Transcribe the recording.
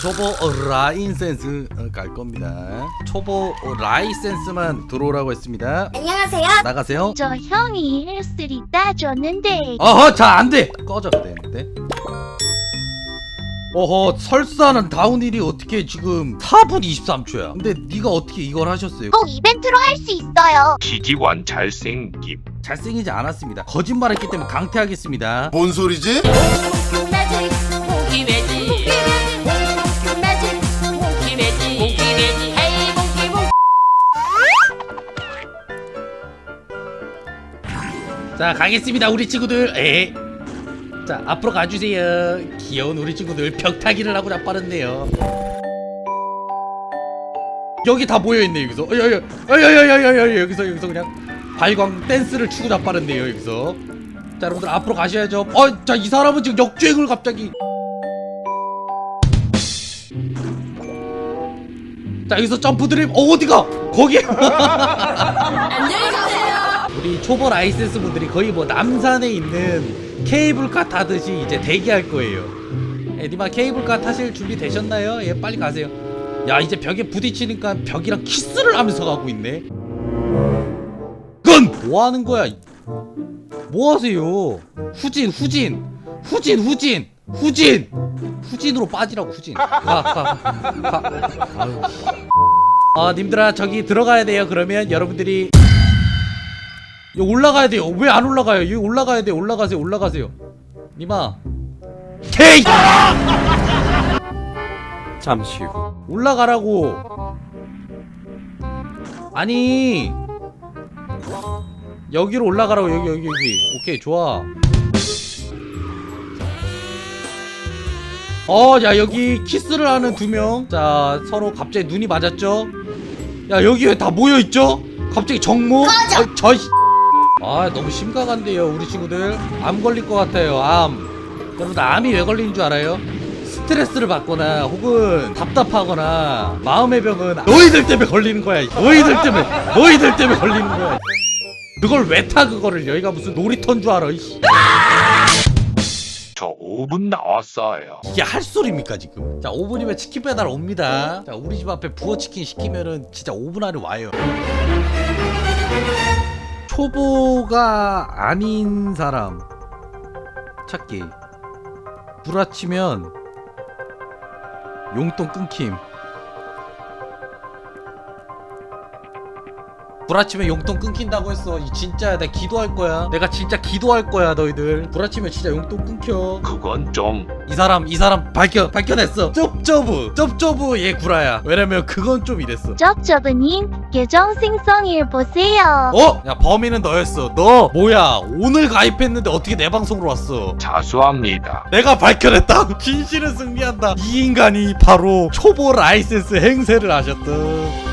초보 라인센스 어, 갈 겁니다. 초보 라이센스만 들어오라고 했습니다. 안녕하세요. 나가세요. 저 형이 헬스리 따줬는데 어허 자 안돼 꺼져도 되는데. 어허 설사는 다운힐이 어떻게 지금 4분 23초야. 근데 네가 어떻게 이걸 하셨어요? 꼭 이벤트로 할 수 있어요. 기기관 잘생김 잘생기지 않았습니다. 거짓말했기 때문에 강퇴하겠습니다. 뭔 소리지? 몽키 자 가겠습니다 우리 친구들. 에. 자 앞으로 가주세요. 귀여운 우리 친구들. 벽타기를 하고 자빠졌네요. 여기 다 모여있네 여기서. 어여여 어여여여여 여기서 여기서 그냥 발광 댄스를 추고 자빠졌네요 여기서. 자 여러분들 앞으로 가셔야죠. 어 자 이 사람은 지금 역주행을 갑자기. 자 여기서 점프 드립 어 어디가? 거기 가세요. 우리 초보 라이센스 분들이 거의 뭐 남산에 있는 케이블카 타듯이 이제 대기할 거예요. 에디마 케이블카 타실 준비 되셨나요? 예, 빨리 가세요. 야, 이제 벽에 부딪히니까 벽이랑 키스를 하면서 가고 있네. 건! 뭐 하는 거야? 뭐 하세요? 후진, 후진, 후진, 후진, 후진, 후진으로 빠지라고 후진. 가, 가, 가. 아, 님들아 저기 들어가야 돼요. 그러면 여러분들이 여기 올라가야 돼요. 왜 안 올라가요? 여기 올라가야 돼요. 올라가세요. 올라가세요. 니마. 케이! 잠시 후 올라가라고. 아니. 여기로 올라가라고. 여기 여기 여기. 오케이. 좋아. 어, 야 여기 키스를 하는 두 명. 자, 서로 갑자기 눈이 맞았죠? 야, 여기 왜 다 모여 있죠? 갑자기 정모? 어, 저 씨. 아, 너무 심각한데요, 우리 친구들. 암 걸릴 것 같아요. 암. 여러분, 암이 왜 걸리는 줄 알아요? 스트레스를 받거나 혹은 답답하거나 마음의 병은 너희들 때문에 걸리는 거야. 너희들 때문에, 너희들 때문에 걸리는 거야. 그걸 왜 타 그거를 여기가 무슨 놀이터인 줄 알아? 이씨. 저 5분 나왔어요 이게 할 소리입니까 지금? 자 5분이면 치킨 배달 옵니다 자 우리 집 앞에 부어치킨 시키면은 진짜 5분 안에 와요 초보가 아닌 사람 찾기. 구라치면 용돈 끊김 구라치면 용돈 끊긴다고 했어. 이 진짜야 내가 기도할 거야. 내가 진짜 기도할 거야 너희들. 구라치면 진짜 용돈 끊겨. 그건 좀. 이 사람 이 사람 밝혀 밝혀냈어. 쩝쩌부 쩝쩌부 얘 구라야. 왜냐면 그건 좀 이랬어. 쩝쩝님 계정 생성일 보세요. 어? 야 범인은 너였어. 너 뭐야? 오늘 가입했는데 어떻게 내 방송으로 왔어? 자수합니다. 내가 밝혀냈다 진실은 승리한다. 이 인간이 바로 초보 라이센스 행세를 하셨던